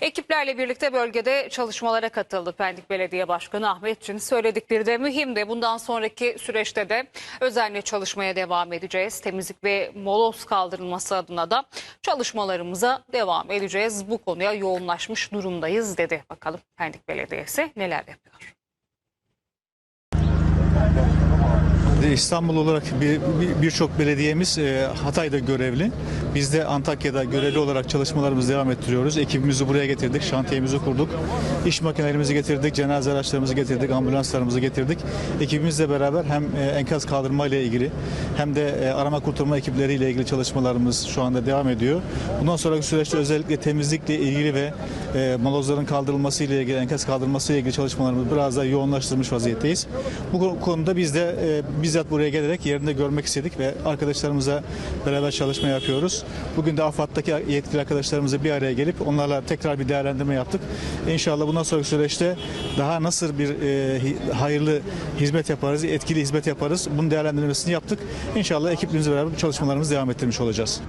Ekiplerle birlikte bölgede çalışmalara katıldı Pendik Belediye Başkanı Ahmet Çin. Söyledikleri de mühimdi. Bundan sonraki süreçte de özenle çalışmaya devam edeceğiz. Temizlik ve moloz kaldırılması adına da çalışmalarımıza devam edeceğiz. Bu konuya yoğunlaşmış durumdayız dedi. Bakalım Pendik Belediyesi neler yapıyor. İstanbul olarak bir- bir- birçok belediyemiz e, Hatay'da görevli. Biz de Antakya'da görevli olarak çalışmalarımızı devam ettiriyoruz. Ekibimizi buraya getirdik, şantiyemizi kurduk. İş makinelerimizi getirdik, cenaze araçlarımızı getirdik, ambulanslarımızı getirdik. Ekibimizle beraber hem e, enkaz kaldırma ile ilgili hem de e, arama kurtarma ekipleriyle ilgili çalışmalarımız şu anda devam ediyor. Bundan sonraki süreçte özellikle temizlikle ilgili ve e, malozların kaldırılması ile ilgili, enkaz kaldırılması ile ilgili çalışmalarımızı biraz daha yoğunlaştırmış vaziyetteyiz. Bu konuda biz de e, bizzat buraya gelerek yerinde görmek istedik ve arkadaşlarımıza beraber çalışma yapıyoruz. Bugün de AFAD'daki yetkili arkadaşlarımızla bir araya gelip onlarla tekrar bir değerlendirme yaptık. İnşallah bundan sonraki süreçte daha nasıl bir e, hayırlı hizmet yaparız, etkili hizmet yaparız. Bunun değerlendirmesini yaptık. İnşallah ekibimizle beraber çalışmalarımızı devam ettirmiş olacağız.